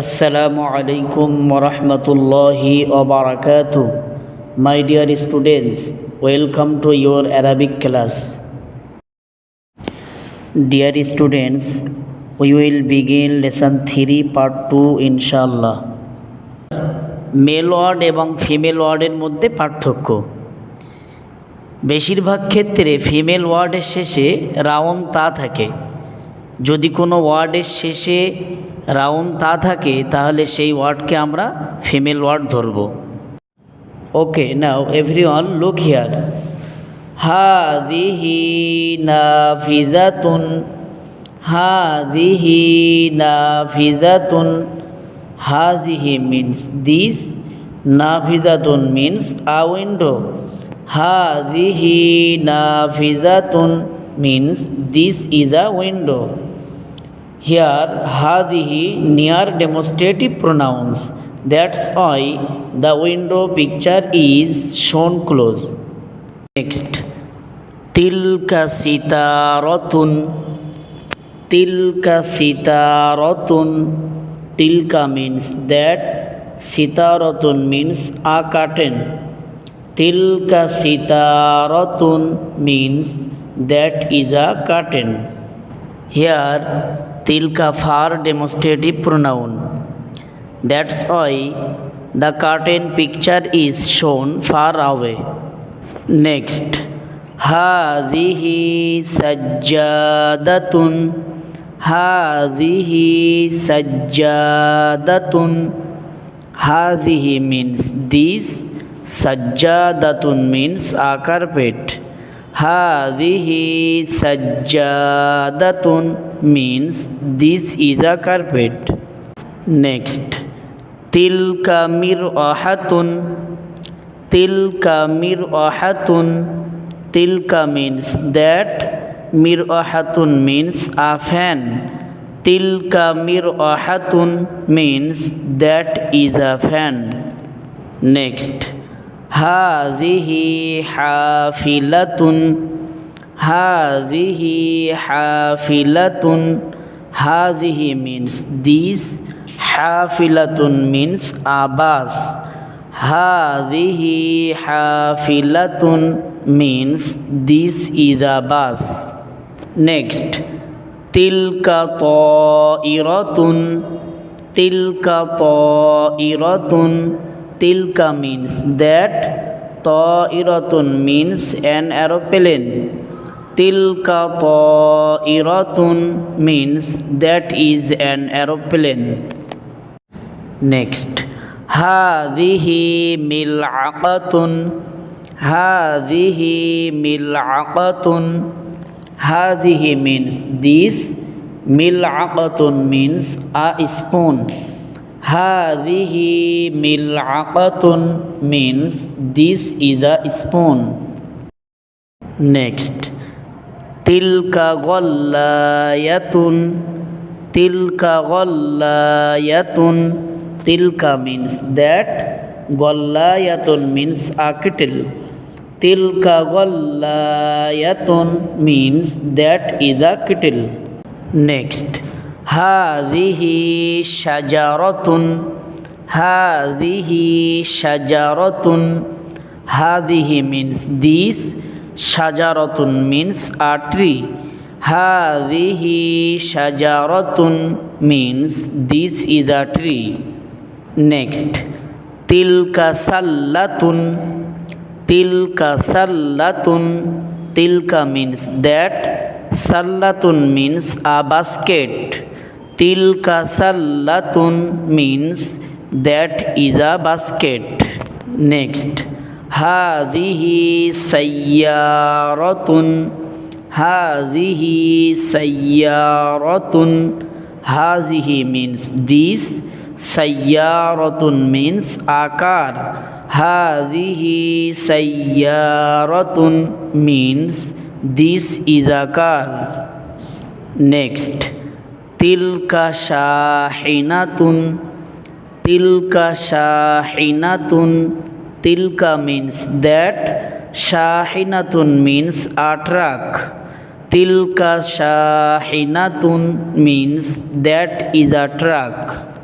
আসসালামু আলাইকুম ওরহমতুল্লাহি ওবরাকাতু। My dear students, welcome to your Arabic class. Dear students, we will begin lesson three part two ইনশাল্লাহ male word এবং female ওয়ার্ডের মধ্যে পার্থক্য। বেশিরভাগ ক্ষেত্রে ফিমেল ওয়ার্ডের শেষে রাউন্ড তা থাকে। যদি কোনো ওয়ার্ডের শেষে রাউন্ড তা থাকে, তাহলে সেই ওয়ার্ডকে আমরা ফিমেল ওয়ার্ড ধরব। Okay, now every one look here হা দিহি না ফিজাতুন হা হাদিহি নাফিজাতুন হাদিহি নাফিজাতুন হাদিহি মিন্স দিস না নাফিজাতুন মিন্স আ উইন্ডো হাদিহি নাফিজাতুন means this is a window. Here hadhihi near demonstrative pronouns that's why the window picture is shown close next tilka sitaratun tilka sitaratun tilka means that sitaratun means a curtain tilka sitaratun means that is a curtain here tilka far demonstrative pronoun that's why the curtain picture is shown far away next hadhihi sajjadatun hadhihi sajjadatun hadhihi means this sajjadatun means a carpet hadhihi sajjadatun means this is a carpet next tilka mir'ahatun tilka mir'ahatun tilka means that mir'ahatun means a fan tilka mir'ahatun means that is a fan next হাদিহি হাফিলাতুন হাদিহি হাফিলাতুন, হাজিহি means this, হাফিলাতুন means a bus হাদিহি হাফিলাতুন means this is a bus. Bus next, তিলকা ত ইরতুন তিলকা ত ইরতুন tilka means that ta'iratun means an aeroplane tilka ta'iratun means that is an aeroplane next hadhihi mil'aqatun hadhihi mil'aqatun hadhihi means this mil'aqatun means a spoon hadhihi mil'aqatun means this is a spoon next তিলকা গল্লায়াতুন তিলকা গল্লায়াতুন, তিলকা means that গল্লায়াতুন means a kettle. তিলকা গল্লায়াতুন means that is a kettle next হাজিহি সাজারতুন হাজিহি সাজারতুন হাজিহি মিন্স দিস শাজারতুন মিন্স আ ট্রি হাদিহি সাজারতুন means, this is a tree. Next, তিলকা সাল্লাতুন তিলকা সাল্লাতুন, তিলকা মিন্স দ্যাট, সাল্লাতুন মিন্স আ বাস্কেট। তিলকা সাল্লাতুন means that is a basket. next hadhihi sayyaratun hadhihi means this sayyaratun means a car hadhihi sayyaratun means this is a car next তিলকা শাহিনাতুন তিলকা শাহিনাতুন তিলকা means that শাহিনাতুন means a truck tilka shahinatun means that is a truck